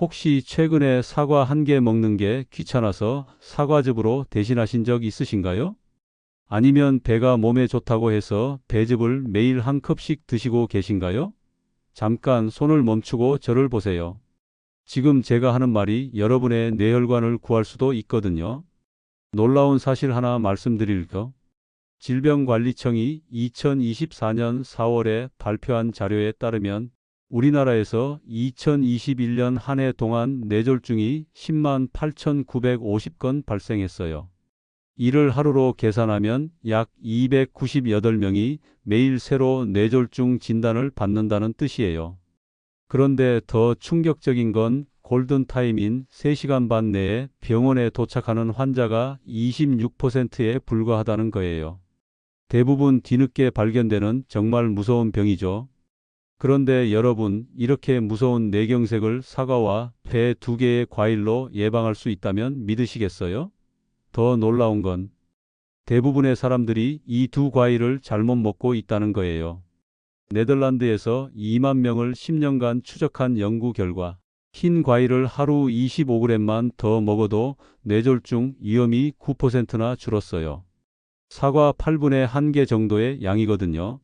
혹시 최근에 사과 한 개 먹는 게 귀찮아서 사과즙으로 대신하신 적 있으신가요? 아니면 배가 몸에 좋다고 해서 배즙을 매일 한 컵씩 드시고 계신가요? 잠깐 손을 멈추고 저를 보세요. 지금 제가 하는 말이 여러분의 뇌혈관을 구할 수도 있거든요. 놀라운 사실 하나 말씀드릴까? 질병관리청이 2024년 4월에 발표한 자료에 따르면 우리나라에서 2021년 한 해 동안 뇌졸중이 10만 8,950건 발생했어요. 이를 하루로 계산하면 약 298명이 매일 새로 뇌졸중 진단을 받는다는 뜻이에요. 그런데 더 충격적인 건 골든타임인 3시간 반 내에 병원에 도착하는 환자가 26%에 불과하다는 거예요. 대부분 뒤늦게 발견되는 정말 무서운 병이죠. 그런데 여러분, 이렇게 무서운 뇌경색을 사과와 배 두 개의 과일로 예방할 수 있다면 믿으시겠어요? 더 놀라운 건 대부분의 사람들이 이 두 과일을 잘못 먹고 있다는 거예요. 네덜란드에서 2만 명을 10년간 추적한 연구 결과 흰 과일을 하루 25g만 더 먹어도 뇌졸중 위험이 9%나 줄었어요. 사과 8분의 1개 정도의 양이거든요.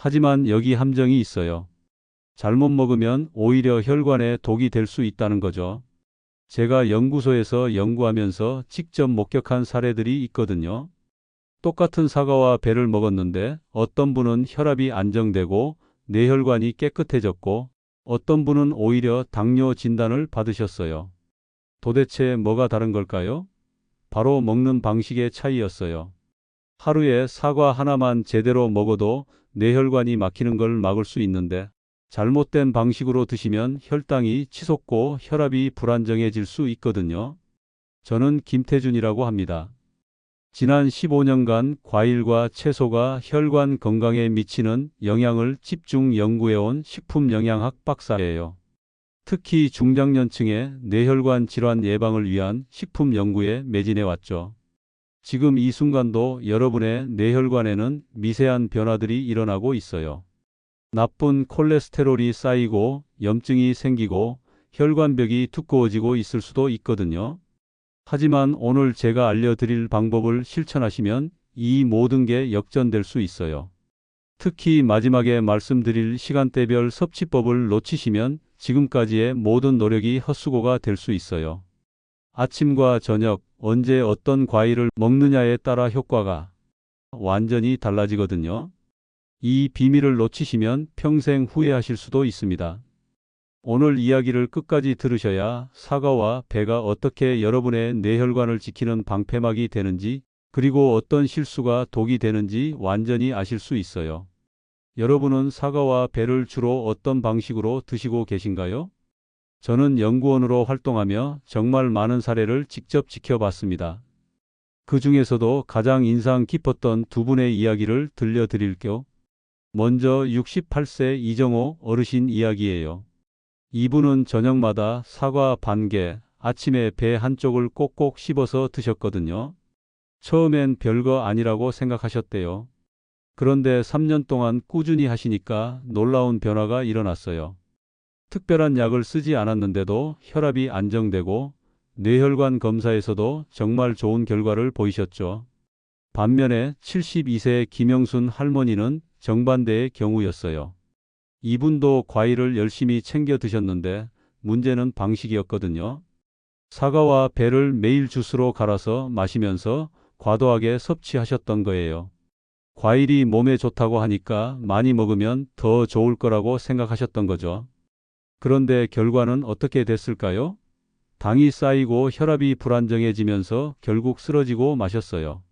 하지만 여기 함정이 있어요. 잘못 먹으면 오히려 혈관에 독이 될 수 있다는 거죠. 제가 연구소에서 연구하면서 직접 목격한 사례들이 있거든요. 똑같은 사과와 배를 먹었는데 어떤 분은 혈압이 안정되고 뇌혈관이 깨끗해졌고 어떤 분은 오히려 당뇨 진단을 받으셨어요. 도대체 뭐가 다른 걸까요? 바로 먹는 방식의 차이였어요. 하루에 사과 하나만 제대로 먹어도 뇌혈관이 막히는 걸 막을 수 있는데 잘못된 방식으로 드시면 혈당이 치솟고 혈압이 불안정해질 수 있거든요. 저는 김태준이라고 합니다. 지난 15년간 과일과 채소가 혈관 건강에 미치는 영향을 집중 연구해온 식품영양학 박사예요. 특히 중장년층의 뇌혈관 질환 예방을 위한 식품 연구에 매진해 왔죠. 지금 이 순간도 여러분의 뇌혈관에는 미세한 변화들이 일어나고 있어요. 나쁜 콜레스테롤이 쌓이고 염증이 생기고 혈관벽이 두꺼워지고 있을 수도 있거든요. 하지만 오늘 제가 알려드릴 방법을 실천하시면 이 모든 게 역전될 수 있어요. 특히 마지막에 말씀드릴 시간대별 섭취법을 놓치시면 지금까지의 모든 노력이 헛수고가 될 수 있어요. 아침과 저녁, 언제 어떤 과일을 먹느냐에 따라 효과가 완전히 달라지거든요. 이 비밀을 놓치시면 평생 후회하실 수도 있습니다. 오늘 이야기를 끝까지 들으셔야 사과와 배가 어떻게 여러분의 뇌혈관을 지키는 방패막이 되는지 그리고 어떤 실수가 독이 되는지 완전히 아실 수 있어요. 여러분은 사과와 배를 주로 어떤 방식으로 드시고 계신가요? 저는 연구원으로 활동하며 정말 많은 사례를 직접 지켜봤습니다. 그 중에서도 가장 인상 깊었던 두 분의 이야기를 들려드릴게요. 먼저 68세 이정호 어르신 이야기예요. 이분은 저녁마다 사과 반 개, 아침에 배 한쪽을 꼭꼭 씹어서 드셨거든요. 처음엔 별거 아니라고 생각하셨대요. 그런데 3년 동안 꾸준히 하시니까 놀라운 변화가 일어났어요. 특별한 약을 쓰지 않았는데도 혈압이 안정되고 뇌혈관 검사에서도 정말 좋은 결과를 보이셨죠. 반면에 72세 김영순 할머니는 정반대의 경우였어요. 이분도 과일을 열심히 챙겨 드셨는데 문제는 방식이었거든요. 사과와 배를 매일 주스로 갈아서 마시면서 과도하게 섭취하셨던 거예요. 과일이 몸에 좋다고 하니까 많이 먹으면 더 좋을 거라고 생각하셨던 거죠. 그런데 결과는 어떻게 됐을까요? 당이 쌓이고 혈압이 불안정해지면서 결국 쓰러지고 마셨어요.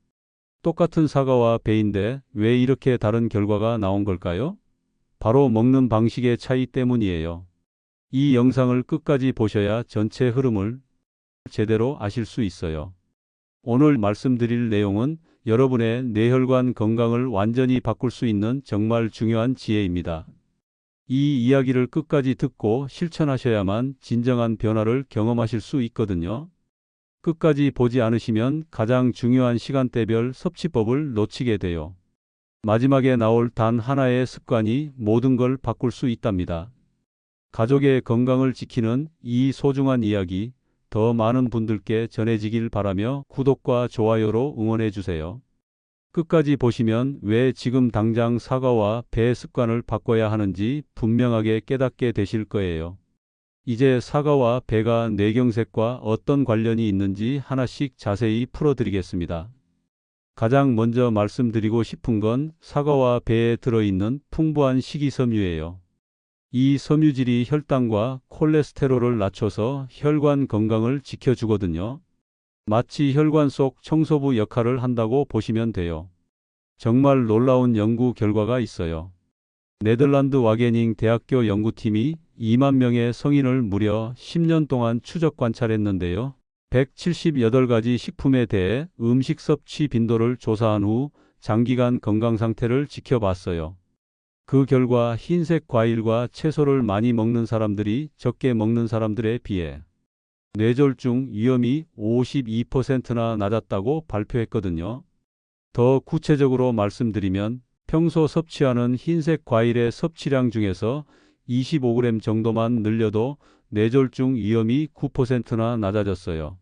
똑같은 사과와 배인데 왜 이렇게 다른 결과가 나온 걸까요? 바로 먹는 방식의 차이 때문이에요. 이 영상을 끝까지 보셔야 전체 흐름을 제대로 아실 수 있어요. 오늘 말씀드릴 내용은 여러분의 뇌혈관 건강을 완전히 바꿀 수 있는 정말 중요한 지혜입니다. 이 이야기를 끝까지 듣고 실천하셔야만 진정한 변화를 경험하실 수 있거든요. 끝까지 보지 않으시면 가장 중요한 시간대별 섭취법을 놓치게 돼요. 마지막에 나올 단 하나의 습관이 모든 걸 바꿀 수 있답니다. 가족의 건강을 지키는 이 소중한 이야기 더 많은 분들께 전해지길 바라며 구독과 좋아요로 응원해 주세요. 끝까지 보시면 왜 지금 당장 사과와 배 습관을 바꿔야 하는지 분명하게 깨닫게 되실 거예요. 이제 사과와 배가 뇌경색과 어떤 관련이 있는지 하나씩 자세히 풀어드리겠습니다. 가장 먼저 말씀드리고 싶은 건 사과와 배에 들어있는 풍부한 식이섬유예요. 이 섬유질이 혈당과 콜레스테롤을 낮춰서 혈관 건강을 지켜주거든요. 마치 혈관 속 청소부 역할을 한다고 보시면 돼요. 정말 놀라운 연구 결과가 있어요. 네덜란드 와게닝 대학교 연구팀이 2만 명의 성인을 무려 10년 동안 추적 관찰했는데요. 178가지 식품에 대해 음식 섭취 빈도를 조사한 후 장기간 건강 상태를 지켜봤어요. 그 결과 흰색 과일과 채소를 많이 먹는 사람들이 적게 먹는 사람들에 비해 뇌졸중 위험이 52%나 낮았다고 발표했거든요. 더 구체적으로 말씀드리면 평소 섭취하는 흰색 과일의 섭취량 중에서 25g 정도만 늘려도 뇌졸중 위험이 9%나 낮아졌어요.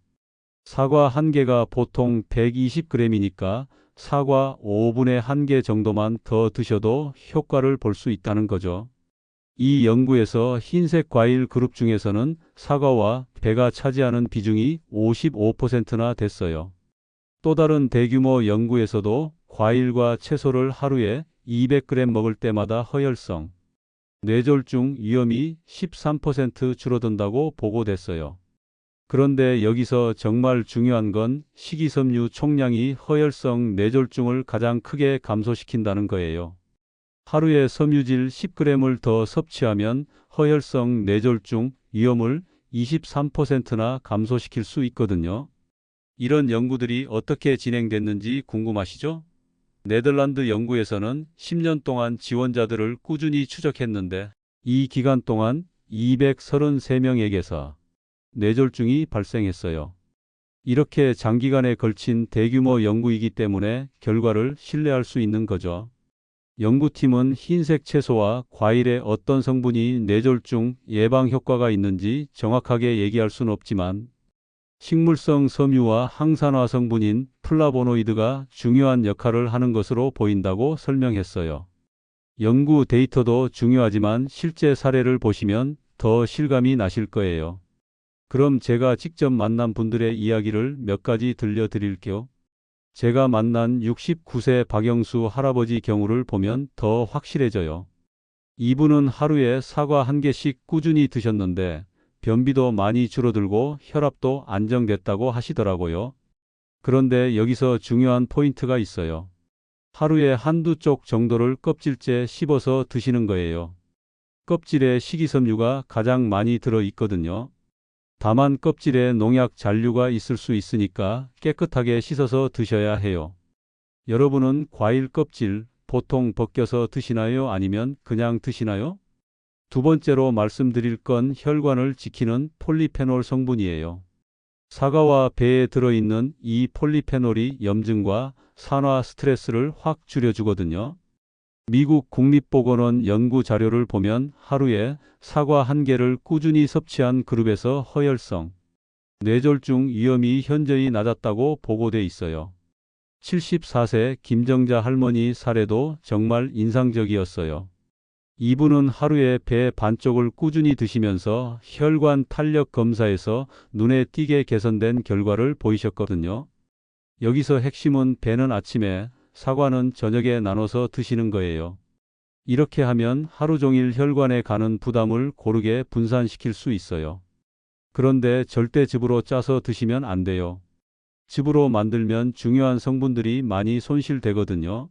사과 한 개가 보통 120g이니까 사과 5분의 1개 정도만 더 드셔도 효과를 볼 수 있다는 거죠. 이 연구에서 흰색 과일 그룹 중에서는 사과와 배가 차지하는 비중이 55%나 됐어요. 또 다른 대규모 연구에서도 과일과 채소를 하루에 200g 먹을 때마다 허혈성, 뇌졸중 위험이 13% 줄어든다고 보고됐어요. 그런데 여기서 정말 중요한 건 식이섬유 총량이 허혈성 뇌졸중을 가장 크게 감소시킨다는 거예요. 하루에 섬유질 10g을 더 섭취하면 허혈성 뇌졸중 위험을 23%나 감소시킬 수 있거든요. 이런 연구들이 어떻게 진행됐는지 궁금하시죠? 네덜란드 연구에서는 10년 동안 지원자들을 꾸준히 추적했는데 이 기간 동안 233명에게서 뇌졸중이 발생했어요. 이렇게 장기간에 걸친 대규모 연구이기 때문에 결과를 신뢰할 수 있는 거죠. 연구팀은 흰색 채소와 과일의 어떤 성분이 뇌졸중 예방 효과가 있는지 정확하게 얘기할 수는 없지만 식물성 섬유와 항산화 성분인 플라보노이드가 중요한 역할을 하는 것으로 보인다고 설명했어요. 연구 데이터도 중요하지만 실제 사례를 보시면 더 실감이 나실 거예요. 그럼 제가 직접 만난 분들의 이야기를 몇 가지 들려드릴게요. 제가 만난 69세 박영수 할아버지 경우를 보면 더 확실해져요. 이분은 하루에 사과 한 개씩 꾸준히 드셨는데 변비도 많이 줄어들고 혈압도 안정됐다고 하시더라고요. 그런데 여기서 중요한 포인트가 있어요. 하루에 한두 쪽 정도를 껍질째 씹어서 드시는 거예요. 껍질에 식이섬유가 가장 많이 들어 있거든요. 다만 껍질에 농약 잔류가 있을 수 있으니까 깨끗하게 씻어서 드셔야 해요. 여러분은 과일 껍질 보통 벗겨서 드시나요? 아니면 그냥 드시나요? 두 번째로 말씀드릴 건 혈관을 지키는 폴리페놀 성분이에요. 사과와 배에 들어있는 이 폴리페놀이 염증과 산화 스트레스를 확 줄여주거든요. 미국 국립보건원 연구 자료를 보면 하루에 사과 한 개를 꾸준히 섭취한 그룹에서 허혈성, 뇌졸중 위험이 현저히 낮았다고 보고돼 있어요. 74세 김정자 할머니 사례도 정말 인상적이었어요. 이분은 하루에 배 반쪽을 꾸준히 드시면서 혈관 탄력 검사에서 눈에 띄게 개선된 결과를 보이셨거든요. 여기서 핵심은 배는 아침에, 사과는 저녁에 나눠서 드시는 거예요. 이렇게 하면 하루 종일 혈관에 가는 부담을 고르게 분산시킬 수 있어요. 그런데 절대 즙으로 짜서 드시면 안 돼요. 즙으로 만들면 중요한 성분들이 많이 손실되거든요.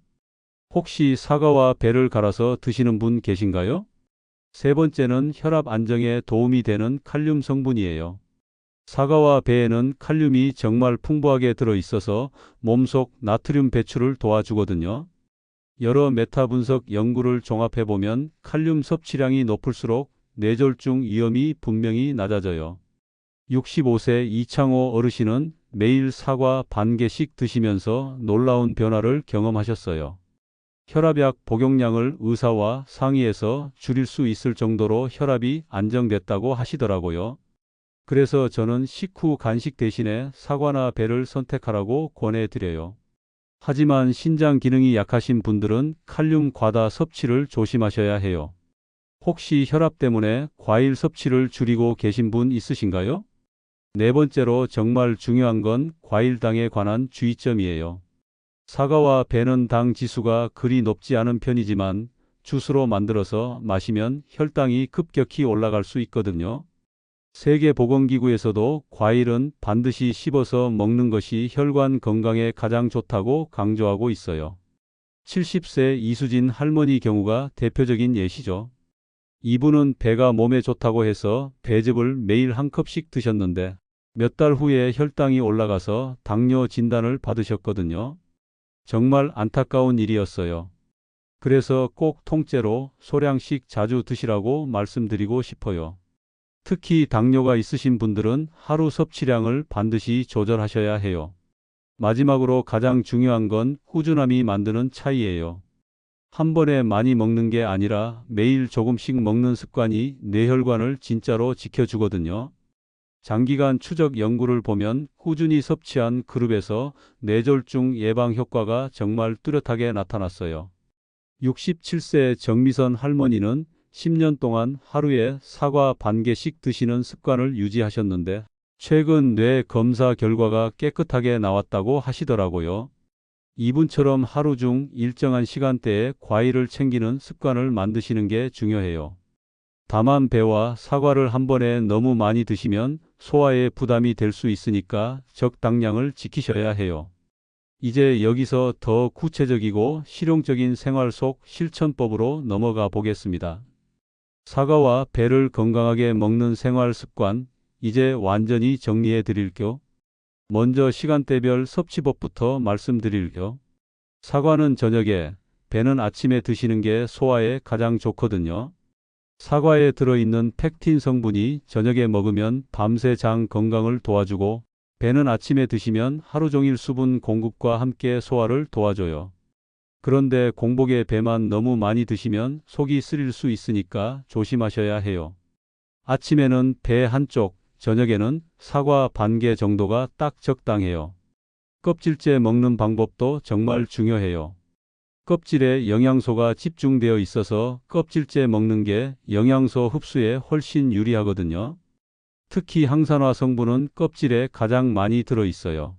혹시 사과와 배를 갈아서 드시는 분 계신가요? 세 번째는 혈압 안정에 도움이 되는 칼륨 성분이에요. 사과와 배에는 칼륨이 정말 풍부하게 들어 있어서 몸속 나트륨 배출을 도와주거든요. 여러 메타 분석 연구를 종합해 보면 칼륨 섭취량이 높을수록 뇌졸중 위험이 분명히 낮아져요. 65세 이창호 어르신은 매일 사과 반 개씩 드시면서 놀라운 변화를 경험하셨어요. 혈압약 복용량을 의사와 상의해서 줄일 수 있을 정도로 혈압이 안정됐다고 하시더라고요. 그래서 저는 식후 간식 대신에 사과나 배를 선택하라고 권해드려요. 하지만 신장 기능이 약하신 분들은 칼륨 과다 섭취를 조심하셔야 해요. 혹시 혈압 때문에 과일 섭취를 줄이고 계신 분 있으신가요? 네 번째로 정말 중요한 건 과일당에 관한 주의점이에요. 사과와 배는 당 지수가 그리 높지 않은 편이지만 주스로 만들어서 마시면 혈당이 급격히 올라갈 수 있거든요. 세계보건기구에서도 과일은 반드시 씹어서 먹는 것이 혈관 건강에 가장 좋다고 강조하고 있어요. 70세 이수진 할머니 경우가 대표적인 예시죠. 이분은 배가 몸에 좋다고 해서 배즙을 매일 한 컵씩 드셨는데 몇 달 후에 혈당이 올라가서 당뇨 진단을 받으셨거든요. 정말 안타까운 일이었어요. 그래서 꼭 통째로 소량씩 자주 드시라고 말씀드리고 싶어요. 특히 당뇨가 있으신 분들은 하루 섭취량을 반드시 조절하셔야 해요. 마지막으로 가장 중요한 건 꾸준함이 만드는 차이예요. 한 번에 많이 먹는 게 아니라 매일 조금씩 먹는 습관이 뇌혈관을 진짜로 지켜주거든요. 장기간 추적 연구를 보면 꾸준히 섭취한 그룹에서 뇌졸중 예방 효과가 정말 뚜렷하게 나타났어요. 67세 정미선 할머니는 10년 동안 하루에 사과 반 개씩 드시는 습관을 유지하셨는데 최근 뇌 검사 결과가 깨끗하게 나왔다고 하시더라고요. 이분처럼 하루 중 일정한 시간대에 과일을 챙기는 습관을 만드시는 게 중요해요. 다만 배와 사과를 한 번에 너무 많이 드시면 소화에 부담이 될 수 있으니까 적당량을 지키셔야 해요. 이제 여기서 더 구체적이고 실용적인 생활 속 실천법으로 넘어가 보겠습니다. 사과와 배를 건강하게 먹는 생활 습관, 이제 완전히 정리해 드릴게요. 먼저 시간대별 섭취법부터 말씀드릴게요. 사과는 저녁에, 배는 아침에 드시는 게 소화에 가장 좋거든요. 사과에 들어있는 팩틴 성분이 저녁에 먹으면 밤새 장 건강을 도와주고 배는 아침에 드시면 하루 종일 수분 공급과 함께 소화를 도와줘요. 그런데 공복에 배만 너무 많이 드시면 속이 쓰릴 수 있으니까 조심하셔야 해요. 아침에는 배 한쪽, 저녁에는 사과 반 개 정도가 딱 적당해요. 껍질째 먹는 방법도 정말 중요해요. 껍질에 영양소가 집중되어 있어서 껍질째 먹는 게 영양소 흡수에 훨씬 유리하거든요. 특히 항산화 성분은 껍질에 가장 많이 들어 있어요.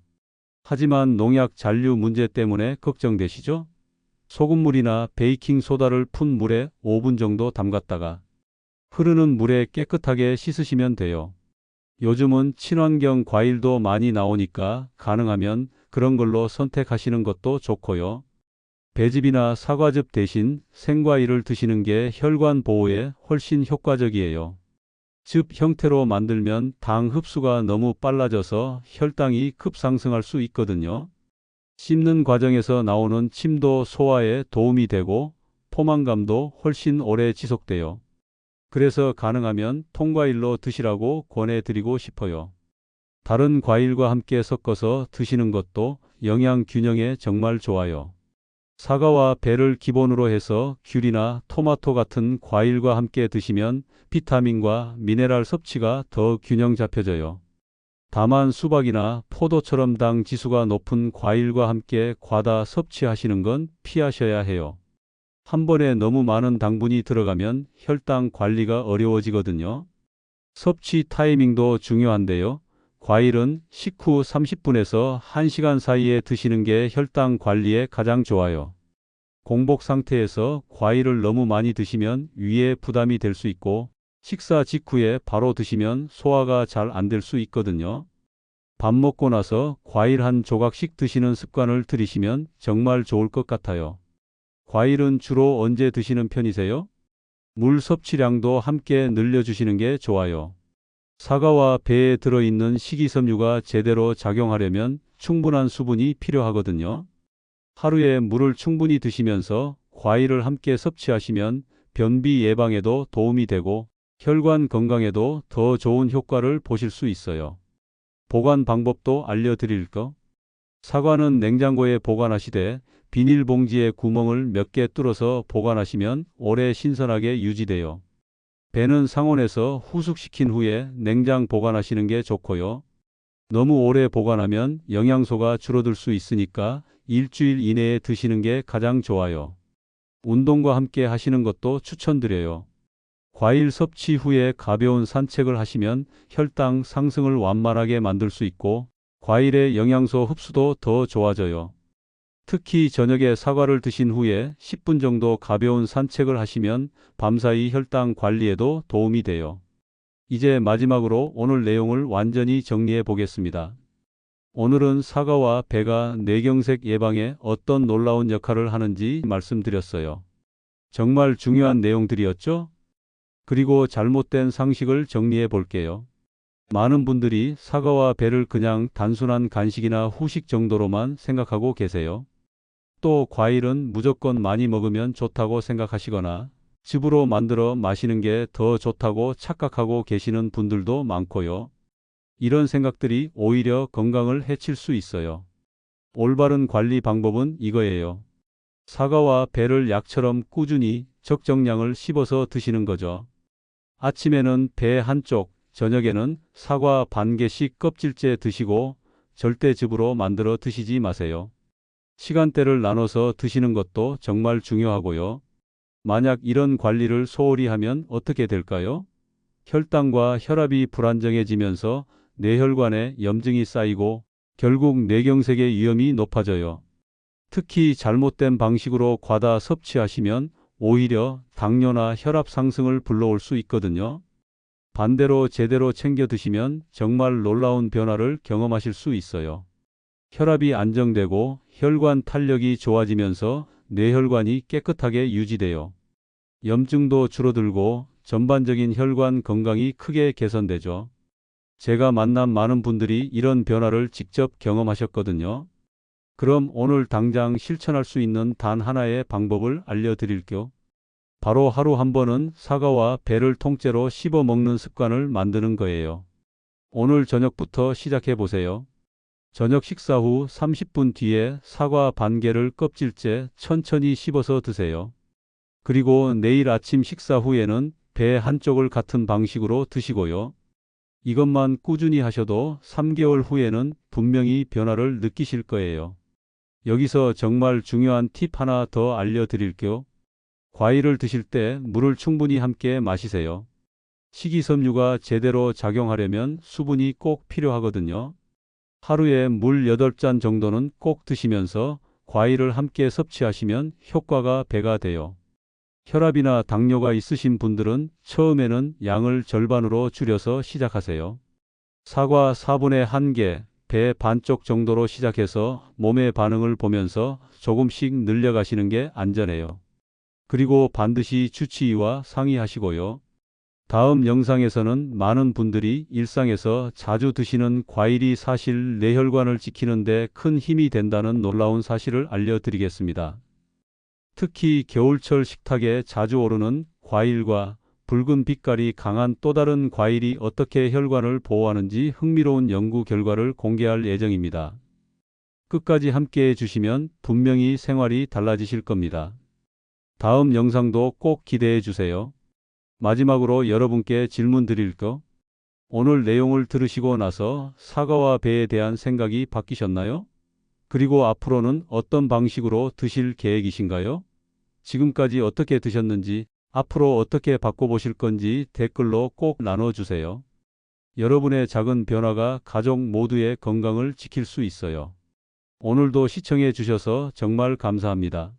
하지만 농약 잔류 문제 때문에 걱정되시죠? 소금물이나 베이킹 소다를 푼 물에 5분 정도 담갔다가 흐르는 물에 깨끗하게 씻으시면 돼요. 요즘은 친환경 과일도 많이 나오니까 가능하면 그런 걸로 선택하시는 것도 좋고요. 배즙이나 사과즙 대신 생과일을 드시는 게 혈관 보호에 훨씬 효과적이에요. 즙 형태로 만들면 당 흡수가 너무 빨라져서 혈당이 급상승할 수 있거든요. 씹는 과정에서 나오는 침도 소화에 도움이 되고 포만감도 훨씬 오래 지속돼요. 그래서 가능하면 통과일로 드시라고 권해드리고 싶어요. 다른 과일과 함께 섞어서 드시는 것도 영양 균형에 정말 좋아요. 사과와 배를 기본으로 해서 귤이나 토마토 같은 과일과 함께 드시면 비타민과 미네랄 섭취가 더 균형 잡혀져요. 다만 수박이나 포도처럼 당 지수가 높은 과일과 함께 과다 섭취하시는 건 피하셔야 해요. 한 번에 너무 많은 당분이 들어가면 혈당 관리가 어려워지거든요. 섭취 타이밍도 중요한데요. 과일은 식후 30분에서 1시간 사이에 드시는 게 혈당 관리에 가장 좋아요. 공복 상태에서 과일을 너무 많이 드시면 위에 부담이 될 수 있고 식사 직후에 바로 드시면 소화가 잘 안 될 수 있거든요. 밥 먹고 나서 과일 한 조각씩 드시는 습관을 들이시면 정말 좋을 것 같아요. 과일은 주로 언제 드시는 편이세요? 물 섭취량도 함께 늘려주시는 게 좋아요. 사과와 배에 들어있는 식이섬유가 제대로 작용하려면 충분한 수분이 필요하거든요. 하루에 물을 충분히 드시면서 과일을 함께 섭취하시면 변비 예방에도 도움이 되고 혈관 건강에도 더 좋은 효과를 보실 수 있어요. 보관 방법도 알려드릴 거. 사과는 냉장고에 보관하시되 비닐봉지에 구멍을 몇 개 뚫어서 보관하시면 오래 신선하게 유지돼요. 배는 상온에서 후숙시킨 후에 냉장 보관하시는 게 좋고요. 너무 오래 보관하면 영양소가 줄어들 수 있으니까 일주일 이내에 드시는 게 가장 좋아요. 운동과 함께 하시는 것도 추천드려요. 과일 섭취 후에 가벼운 산책을 하시면 혈당 상승을 완만하게 만들 수 있고 과일의 영양소 흡수도 더 좋아져요. 특히 저녁에 사과를 드신 후에 10분 정도 가벼운 산책을 하시면 밤사이 혈당 관리에도 도움이 돼요. 이제 마지막으로 오늘 내용을 완전히 정리해 보겠습니다. 오늘은 사과와 배가 뇌경색 예방에 어떤 놀라운 역할을 하는지 말씀드렸어요. 정말 중요한 내용들이었죠? 그리고 잘못된 상식을 정리해 볼게요. 많은 분들이 사과와 배를 그냥 단순한 간식이나 후식 정도로만 생각하고 계세요. 또 과일은 무조건 많이 먹으면 좋다고 생각하시거나 즙으로 만들어 마시는 게 더 좋다고 착각하고 계시는 분들도 많고요. 이런 생각들이 오히려 건강을 해칠 수 있어요. 올바른 관리 방법은 이거예요. 사과와 배를 약처럼 꾸준히 적정량을 씹어서 드시는 거죠. 아침에는 배 한쪽, 저녁에는 사과 반 개씩 껍질째 드시고 절대 즙으로 만들어 드시지 마세요. 시간대를 나눠서 드시는 것도 정말 중요하고요. 만약 이런 관리를 소홀히 하면 어떻게 될까요? 혈당과 혈압이 불안정해지면서 뇌혈관에 염증이 쌓이고 결국 뇌경색의 위험이 높아져요. 특히 잘못된 방식으로 과다 섭취하시면 오히려 당뇨나 혈압 상승을 불러올 수 있거든요. 반대로 제대로 챙겨 드시면 정말 놀라운 변화를 경험하실 수 있어요. 혈압이 안정되고 혈관 탄력이 좋아지면서 뇌혈관이 깨끗하게 유지돼요. 염증도 줄어들고 전반적인 혈관 건강이 크게 개선되죠. 제가 만난 많은 분들이 이런 변화를 직접 경험하셨거든요. 그럼 오늘 당장 실천할 수 있는 단 하나의 방법을 알려드릴게요. 바로 하루 한 번은 사과와 배를 통째로 씹어 먹는 습관을 만드는 거예요. 오늘 저녁부터 시작해 보세요. 저녁 식사 후 30분 뒤에 사과 반 개를 껍질째 천천히 씹어서 드세요. 그리고 내일 아침 식사 후에는 배 한쪽을 같은 방식으로 드시고요. 이것만 꾸준히 하셔도 3개월 후에는 분명히 변화를 느끼실 거예요. 여기서 정말 중요한 팁 하나 더 알려드릴게요. 과일을 드실 때 물을 충분히 함께 마시세요. 식이섬유가 제대로 작용하려면 수분이 꼭 필요하거든요. 하루에 물 8잔 정도는 꼭 드시면서 과일을 함께 섭취하시면 효과가 배가 돼요. 혈압이나 당뇨가 있으신 분들은 처음에는 양을 절반으로 줄여서 시작하세요. 사과 4분의 1개, 배 반쪽 정도로 시작해서 몸의 반응을 보면서 조금씩 늘려가시는 게 안전해요. 그리고 반드시 주치의와 상의하시고요. 다음 영상에서는 많은 분들이 일상에서 자주 드시는 과일이 사실 뇌혈관을 지키는데 큰 힘이 된다는 놀라운 사실을 알려드리겠습니다. 특히 겨울철 식탁에 자주 오르는 과일과 붉은 빛깔이 강한 또 다른 과일이 어떻게 혈관을 보호하는지 흥미로운 연구 결과를 공개할 예정입니다. 끝까지 함께 해 주시면 분명히 생활이 달라지실 겁니다. 다음 영상도 꼭 기대해 주세요. 마지막으로 여러분께 질문 드릴 거. 오늘 내용을 들으시고 나서 사과와 배에 대한 생각이 바뀌셨나요? 그리고 앞으로는 어떤 방식으로 드실 계획이신가요? 지금까지 어떻게 드셨는지, 앞으로 어떻게 바꿔보실 건지 댓글로 꼭 나눠주세요. 여러분의 작은 변화가 가족 모두의 건강을 지킬 수 있어요. 오늘도 시청해 주셔서 정말 감사합니다.